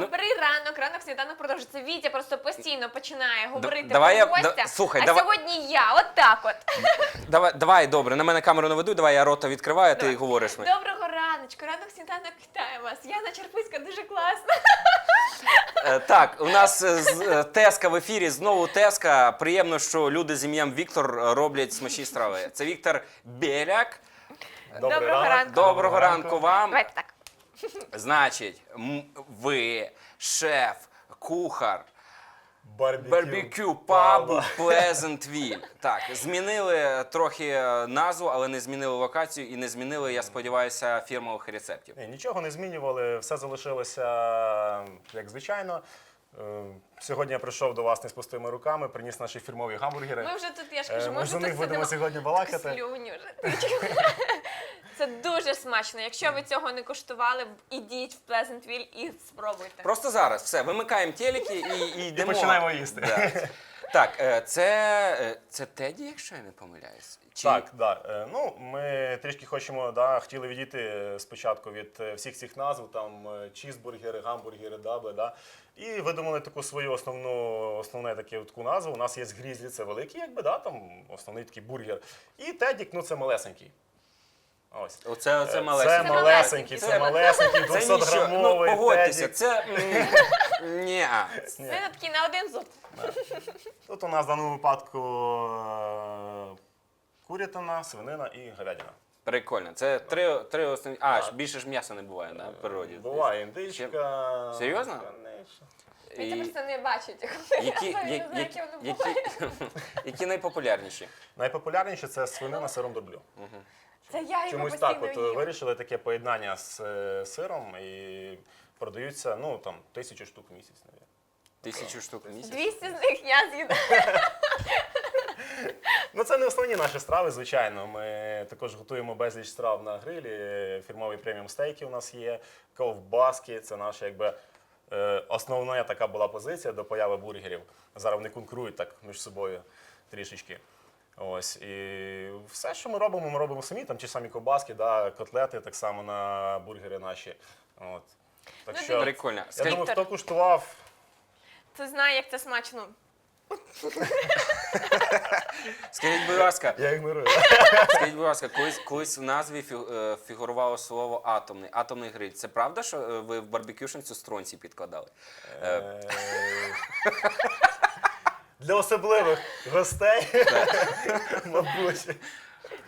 Добрий ранок, ранок сніданок продовжується. Вітя просто постійно починає говорити давай про я- да- гостя. слухай, а давай- сьогодні я, от так от. Давай, давай, добре, на мене камеру не веду, давай я рота відкриваю, ти Давай. говориш. мені. Доброго раночку, ранок сніданок вітає вас. Яна Черписька дуже класна. Е, Так, у нас е, з- е, Теска в ефірі, знову Теска. Приємно, що люди з ім'ям Віктор е, роблять смачні страви. Це Віктор Біляк. Доброго ранку. Доброго ранку вам. Давайте так. Значить, м- ви шеф, кухар. Барбекю, Барбекю пабу Плезентвіль. Так, змінили трохи е, назву, але не змінили локацію і не змінили, я сподіваюся, фірмових рецептів. Ні, нічого не змінювали, все залишилося як звичайно. Е, Сьогодні я прийшов до вас не з пустими руками, приніс наші фірмові гамбургери. Ми вже тут, я ж Е, кажу, ми ми за вже тут них будемо сидимо. сьогодні балакати. Слюні вже. Це дуже смачно. Якщо ви цього не куштували, ідіть в Плезентвіль і спробуйте. Просто зараз все, вимикаємо телеки і, і йдемо. починаємо їсти. Да. Так, е, це, е, це Теді, якщо я не помиляюсь. Чи... Так, да. Е, Ну, ми трішки хочемо, да, хотіли відійти е, спочатку від е, всіх цих назв, там е, чізбургери, гамбургери, дабли, да. І видумали таку свою основну, основне таке таку назву. У нас є грізлі, це великий, якби, да, там основний такий бургер. І тедік, ну це малесенький. Ось. Оце, оце Е, малесенький. Це малесенький, Це це малесенький, Це нічого, 200-грамовий ну погодьтеся, тедік. це... Ні. Це такий на один зуб. Тут у нас в даному випадку е, курятина, свинина і говядина. Прикольно. Це три, три основні. А, ж більше ж м'яса не буває в природі. Буває індичка. Серйозно? Конечно. І... просто не бачить. коли Які, я я- знаю, які, воно які, буває. які найпопулярніші? Найпопулярніше це свинина з сиром дорблю. Це я його Чомусь так, от їм. вирішили таке поєднання з е, сиром і продаються ну там тисячу штук в місяць. навіть. Тисячу штук в місяць? 200 з них я з'їдаю. Ну це не основні наші страви, звичайно. Ми також готуємо безліч страв на грилі. Фірмові преміум стейки у нас є, ковбаски. Це наша якби. е, Основна така була позиція до появи бургерів. Зараз вони конкурують так між собою трішечки. Ось і все, що ми робимо, ми робимо самі. Там ті самі ковбаски, да, котлети, так само на бургери наші. От. Так Ну, що, Прикольно. я думаю, хто куштував, Ти знає, як це смачно. скажіть, будь ласка, я ігнорую. скажіть, будь ласка, колись, колись в назві фі- е, фігурувало слово атомний, атомний гриль. Це правда, що е, ви в барбекюшницю стронці підкладали? Е, Е, Для особливих гостей, мабуть.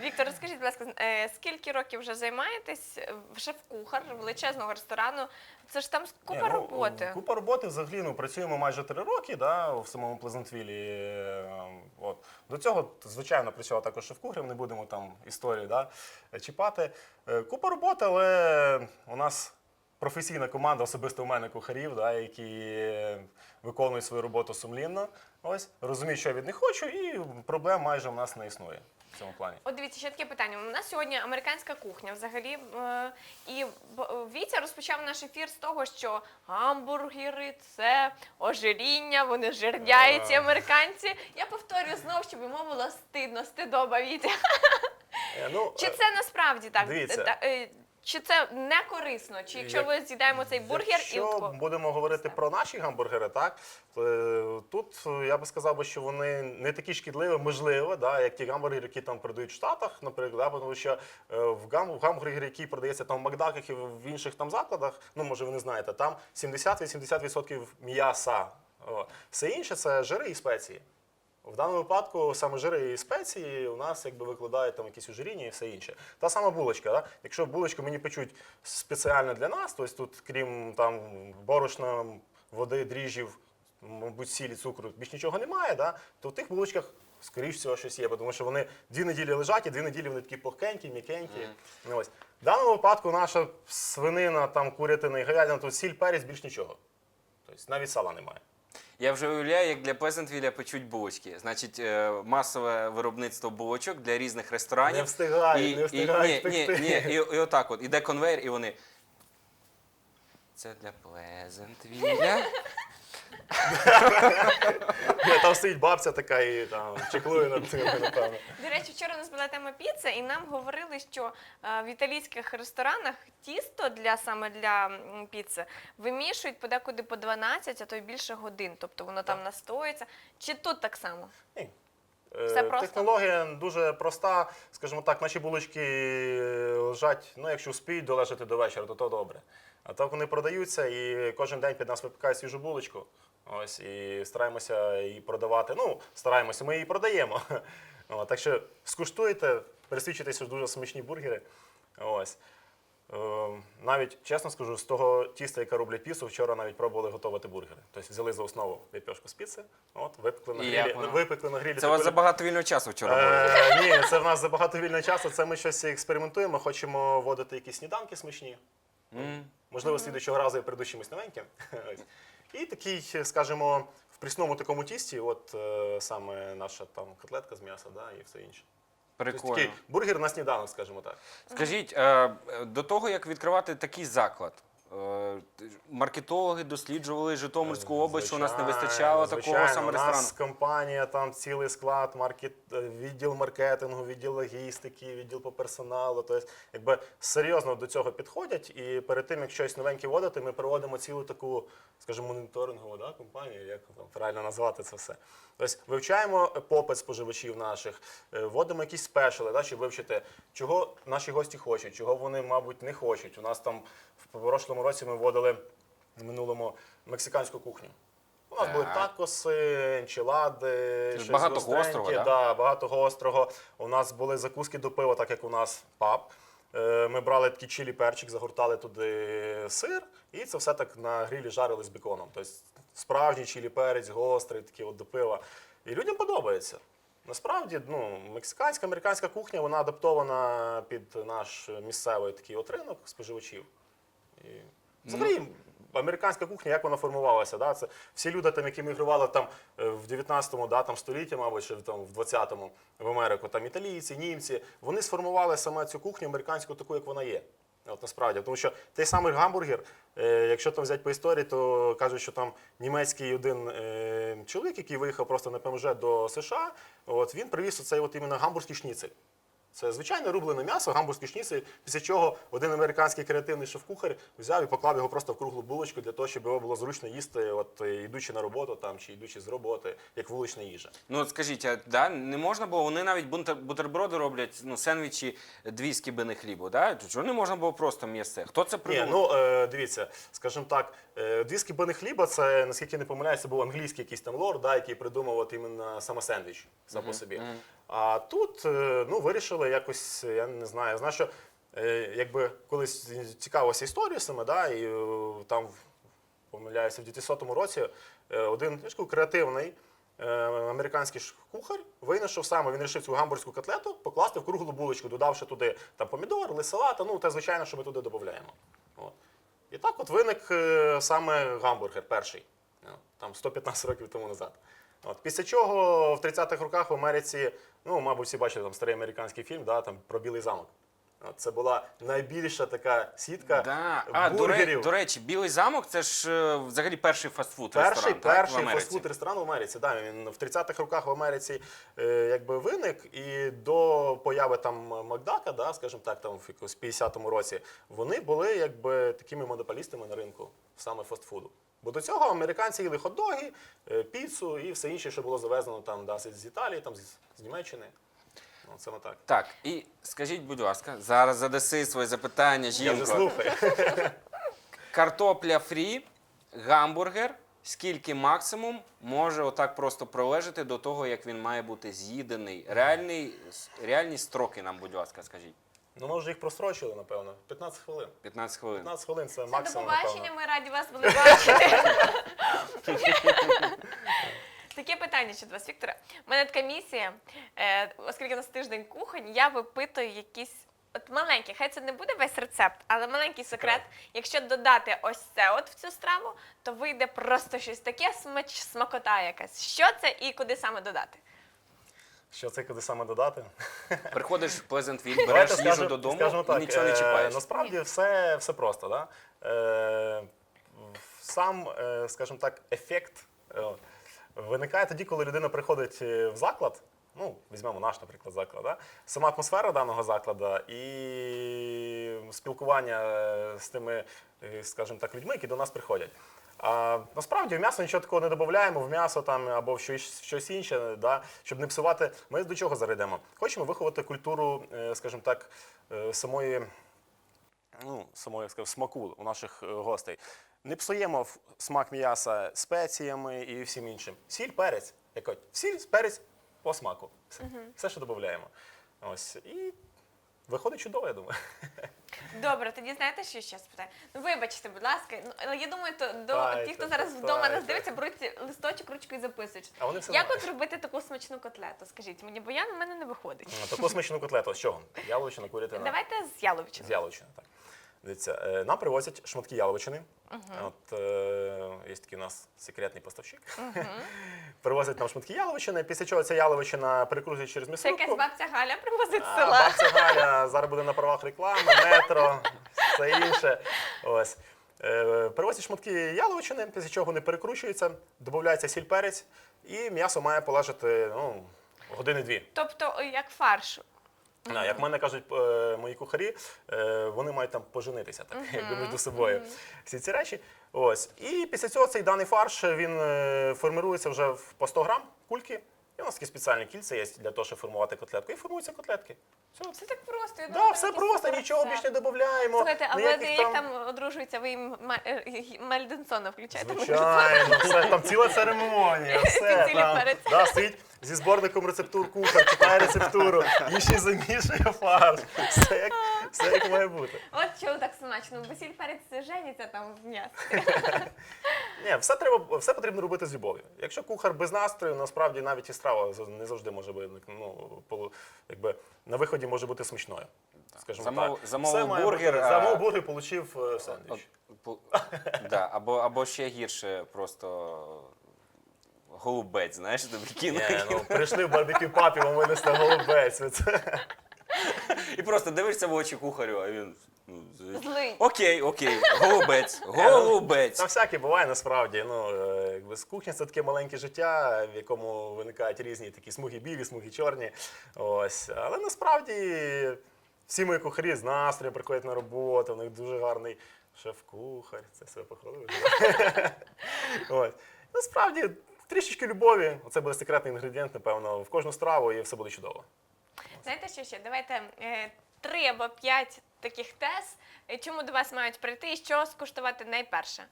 Віктор, розкажіть, будь ласка, е, скільки років вже займаєтесь е, шеф-кухар величезного ресторану? Це ж там купа Ні, ну, роботи. Купа роботи взагалі. Ну, працюємо майже три роки да, в самому Плезентвілі. Е, От. До цього, звичайно, працював також шеф-кухарем, не будемо там історію да, чіпати. Е, Купа роботи, але у нас професійна команда, особисто у мене кухарів, да, які е, виконують свою роботу сумлінно. Ось, розуміють, що я від них хочу, і проблем майже у нас не існує в цьому плані. От дивіться, ще таке питання. У нас сьогодні американська кухня взагалі. е, І б- Вітя розпочав наш ефір з того, що гамбургери це ожиріння, вони жирняють ці Е. американці. Я повторюю знову, щоб йому було стидно, стидоба Вітя. Е, Ну, Чи е, це насправді так? дивіться. Та- е, Чи це не корисно? Чи якщо ми з'їдаємо цей бургер і Якщо тако- будемо говорити про наші гамбургери, так е, тут е, я би сказав, би, що вони не такі шкідливі, можливо, да, як ті гамбургери, які там продають в Штатах, наприклад, да, тому що е, в гам, в гамбургері, який продається там в Макдаках і в інших там закладах, ну може ви не знаєте, там 70-80% м'яса. О. Все інше це жири і спеції. В даному випадку саме жири і спеції у нас якби викладають там якісь ожиріння і все інше. Та сама булочка. Да? Якщо булочку мені печуть спеціально для нас, тобто тут, крім там борошна, води, дріжджів, мабуть, сілі, цукру, більш нічого немає, да? то в тих булочках, скоріш всього, щось є, тому що вони дві неділі лежать, і дві неділі вони такі пухкенькі, м'якенькі. Ось. В даному випадку наша свинина, там, курятина і говядина, тут сіль, перець, більш нічого. Тобто навіть сала немає. Я вже уявляю, як для Пезентвіля печуть булочки. Значить, е, масове виробництво булочок для різних ресторанів. Не встигають, не встигають і, ні, ні, ні, і, і отак от, іде конвейер, і вони. Це для Плезентвіля. Ні, Там стоїть бабця така і там чеклує над цим, напевно. До речі, вчора у нас була тема піца, і нам говорили, що е, в італійських ресторанах тісто для саме для м, піци вимішують подекуди по 12, а то й більше годин. Тобто воно там настоїться. Чи тут так само? Ні. Все Е, просто? Технологія дуже проста. Скажімо так, наші булочки лежать, ну якщо успіють долежати до вечора, то то добре. А так вони продаються і кожен день під нас випікають свіжу булочку. Ось і стараємося її продавати. Ну, стараємося, ми її продаємо. О, так що скуштуйте, пересвідчитеся, що дуже смачні бургери. Ось. Е, Навіть чесно скажу, з того тіста, яке роблять піцу, вчора навіть пробували готувати бургери. Тобто взяли за основу ліпешку з піци, от випекли на І грілі, воно? випекли на грілі. Це у вас таку забагато вільного часу вчора було. Е, ні, це в нас забагато вільного часу. Це ми щось експериментуємо. Хочемо вводити якісь сніданки смачні. М. Можливо, слідуючого разу я прийду з чимось новеньким. Ось. І такий, скажімо, в прісному такому тісті, от е, саме наша там котлетка з м'яса, да, і все інше. Тобто Прикольно. такий бургер на сніданок, скажімо так. Скажіть, е, до того, як відкривати такий заклад, маркетологи досліджували Житомирську область, що у нас не Звичайно, вистачало такого саме У нас компанія, там цілий склад, маркет, е, відділ маркетингу, відділ логістики, відділ по персоналу. Тобто, якби серйозно до цього підходять. І перед тим, як щось новеньке вводити, ми проводимо цілу таку, скажімо, моніторингову да, компанію, як там правильно назвати це все. Тобто вивчаємо попит споживачів наших, е, вводимо якісь спешали, да, щоб вивчити, чого наші гості хочуть, чого вони, мабуть, не хочуть. У нас там в прошлому році ми вводили в минулому мексиканську кухню. У нас були такоси, енчілади, щось багато гострого, да? да, багато гострого. У нас були закуски до пива, так як у нас паб. Е, Ми брали такий чилі перчик, загортали туди сир, і це все так на грілі жарили з беконом. Тобто справжній чилі перець, гострий, такий от до пива. І людям подобається. Насправді, ну, мексиканська, американська кухня, вона адаптована під наш місцевий такий от ринок споживачів. І взагалі, американська кухня, як вона формувалася? Да? Це всі люди, там, які мігрували там, е, в 19-му да, там, столітті, мабуть, чи там, в 20-му в Америку, там італійці, німці, вони сформували саме цю кухню американську таку, як вона є. От насправді, тому що той самий гамбургер, е, якщо там взяти по історії, то кажуть, що там німецький один е, чоловік, який виїхав просто на ПМЖ до США, от він привіз оцей от іменно гамбурзький шніцель. Це звичайне рублене м'ясо, гамбурзький шніцель, після чого один американський креативний шеф-кухар взяв і поклав його просто в круглу булочку для того, щоб його було зручно їсти, от е, йдучи на роботу там чи йдучи з роботи, як вулична їжа. Ну от скажіть, а да, не можна було, вони навіть бутерброди роблять, ну, сендвічі дві скибини хлібу, да? Чого не можна було просто м'ясе? Хто це Ні, ну е, дивіться, скажімо так, е, дві скибини хліба, це наскільки не помиляюся, був англійський якийсь там лорд, да, який придумав от іменно саме сендвіч сам по собі. А тут е, ну, вирішили якось, я не знаю, я знаю, що е, якби колись цікавилася історія саме, да, і е, там помиляюся, в 2000 році один креативний. Американський кухар винайшов саме, він вирішив цю гамбурзьку котлету покласти в круглу булочку, додавши туди там помідор, лист салата, ну те звичайно, що ми туди додаємо. От. І так от виник саме гамбургер перший, там 115 років тому назад. От. Після чого в 30-х роках в Америці, ну, мабуть, всі бачили там старий американський фільм, да, там про білий замок. Це була найбільша така сітка Да. А, бургерів. до речі, Білий замок це ж е, взагалі перший фастфуд Перший, ресторан, так, в перший Америці? фастфуд ресторан в Америці. Да, він в 30-х роках в Америці е, якби виник, і до появи там Макдака, да, скажімо так, там в якось 50-му році, вони були якби такими монополістами на ринку саме фастфуду. Бо до цього американці їли хот-доги, е, піцу і все інше, що було завезено там да, з Італії, там з Німеччини. Ну, саме так. Так, і скажіть, будь ласка, зараз задаси своє запитання, Я вже жінко. слухаю. Картопля фрі, гамбургер. Скільки максимум може отак просто пролежати до того, як він має бути з'їдений? Реальний, реальні строки нам, будь ласка, скажіть. Ну, може, їх прострочили, напевно. 15 хвилин. 15 хвилин. 15 хвилин це До максимум. побачення, напевно. ми раді вас були бачити. Таке питання ще до вас, Вікторе. У мене така місія, е, оскільки у нас тиждень кухонь, я випитую якісь. От маленький, хай це не буде весь рецепт, але маленький секрет. Якщо додати ось це от в цю страву, то вийде просто щось таке смач, смакота якась. Що це і куди саме додати? Що це куди саме додати? Приходиш в Pleasantville, Давайте береш їжу скажемо- додому скажемо і так, нічого не е, чіпаєш. Насправді все, все просто. Да? Е, сам, е, скажімо так, ефект е, виникає тоді, коли людина приходить е, в заклад. Ну, візьмемо наш, наприклад, заклад. Да? Сама атмосфера даного закладу і спілкування е, з тими, е, скажімо так, людьми, які до нас приходять. А насправді в м'ясо нічого такого не додаємо, в м'ясо там або в щось, щось інше, да, щоб не псувати. Ми до чого зарядемо? Хочемо виховати культуру, скажімо так, самої ну, як сказав, смаку у наших гостей. Не псуємо смак м'яса спеціями і всім іншим. Сіль, перець. Як от, сіль, перець по смаку. Все, Все що додаємо. Ось. І виходить чудово, я думаю. Добре, тоді знаєте, що ще спитаю? Ну вибачте, будь ласка. Ну але я думаю, то до Питайте, ті, хто зараз вдома нас дивиться, беруть листочок, ручку і записують. А вони все Як знають. от робити таку смачну котлету? Скажіть мені, бо я в мене не виходить. Таку смачну котлету. З чого? Яловичина, курятина. Давайте з яловичини. З яловичини, так. Дивіться, е, нам привозять шматки яловичини. От е, є такий у нас секретний поставщик. Привозять нам шматки яловичини, після чого ця яловичина перекрутить через Це якась бабця Галя привозить з села. Бабця Галя зараз буде на правах реклами, метро, все інше. Ось. Е, Привозять шматки яловичини, після чого вони перекручуються, додається сіль перець, і м'ясо має полежати ну, години-дві. Тобто, як фарш. Да, як мене кажуть е, мої кухарі, е, вони мають там поженитися так, якби між собою. Всі ці речі. Ось. І після цього цей даний фарш він е, формирується вже в- по 100 грам кульки. І у нас такі спеціальні кільця є для того, щоб формувати котлетку. І формуються котлетки. Все, Це так просто. Я Да, думала, все там просто, нічого більше не додаємо. Слухайте, а ви ніяких як там одружуються, ви їм Ма- е, Мельденсона включаєте? Звичайно, все, там ціла церемонія, все. Цілі Там, да, стоїть зі зборником рецептур кухар, читає рецептуру, і ще й замішує фарш. Все як, все як має бути. От чого так смачно, бо сіль перець жениться там в м'ясі. Ні, все треба, все потрібно робити з любов'ю. Якщо кухар без настрою, насправді навіть і страва не завжди може бути ну, полу- якби, на виході може бути смачною. Скажімо Замов- так. замовив Все має бургер, бути- а- Замовив бургер, отримав е, сендвіч. Пу- Да, або, або ще гірше, просто голубець, знаєш, тобі. Ні, ну, прийшли в барбекю папі, вам винесли голубець. Це- І просто дивишся в очі кухарю, а він. Ну, з- Злий. Окей, окей, голубець, голубець. Та всяке буває насправді. Ну, е, якби з кухні це таке маленьке життя, в якому виникають різні такі смуги білі, смуги чорні. Ось. Але насправді всі мої кухарі з настроєм приходять на роботу, у них дуже гарний шеф-кухар, це все похвалив. Ось. Насправді, трішечки любові, це буде секретний інгредієнт, напевно, в кожну страву і все буде чудово. Знаєте, що ще? Давайте е, три або п'ять таких тез. Е, Чому до вас мають прийти і що скуштувати найперше?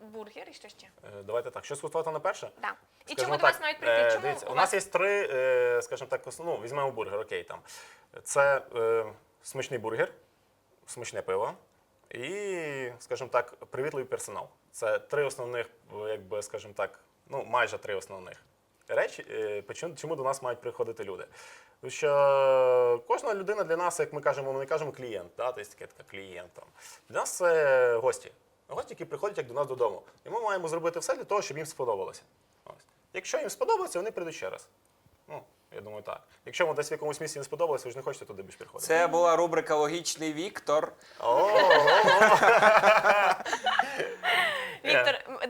Бургер і що ще? Е, Давайте так, що скуштувати на перше? Да. І Скажімо чому до вас мають прийти? Чому дивіться, у у нас є три, скажімо так, ну, візьмемо бургер, окей там. Це е, смачний бургер, смачне пиво і, скажімо так, привітливий персонал. Це три основних, якби, скажімо так, ну, майже три основних речі, чому до нас мають приходити люди. Тому що кожна людина для нас, як ми кажемо, ми не кажемо клієнт, да? тобто таке така клієнт. Там. Для нас це гості. Гості, які приходять як до нас додому. І ми маємо зробити все для того, щоб їм сподобалося. Ось. Якщо їм сподобається, вони прийдуть ще раз. Ну, я думаю, так. Якщо вам десь в якомусь місці не сподобалося, ви ж не хочете туди більше приходити. Це була рубрика Логічний Віктор. О, о, о.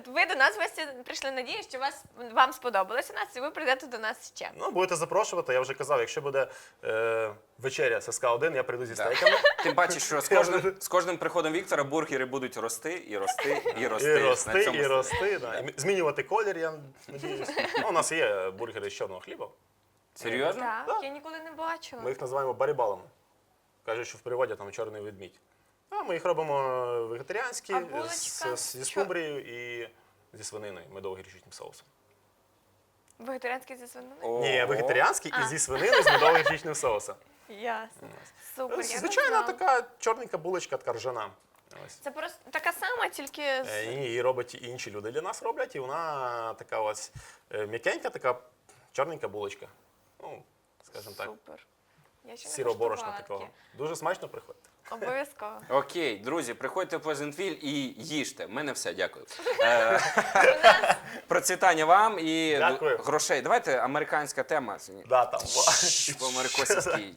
Ви до нас в гості прийшли надію, що вас вам сподобалося нас, і ви прийдете до нас ще. Ну, будете запрошувати, я вже казав, якщо буде е, вечеря ССК 1 я прийду зі Да. стейками. Тим паче, що з кожним, з кожним приходом Віктора бургери будуть рости і рости, і рости. І На рости, цьому і рости. Да. І змінювати колір, я надіюсь. Ну, у нас є бургери з чорного хліба. Серйозно? Так, Да. я ніколи не бачила. Ми їх називаємо барібалами. Кажуть, що в переводі там чорний ведмідь. А ми їх робимо вегетаріанські А з- булочка? з- зі скумбрією і зі свининою, медово-гірчичним соусом. Вегетаріанський зі свининою? Ні, вегетаріанський і зі свининою з медово-гірчичним соусом. Ясно. Супер. я не Звичайно, знала. така чорненька булочка, така ржана. Ось. Це просто така сама, тільки з Е, Ні, її роблять і інші люди для нас роблять, і вона така ось е, м'якенька, така чорненька булочка. Ну, скажімо так, супер. Я ще не сіро борошна такого. таке. Дуже смачно приходить. Обов'язково. Окей, друзі, приходьте в Плезентвіль і їжте. В мене все, дякую. Е, Процвітання вам і Дякую. грошей. Давайте американська тема. Да, там. Америкосівській.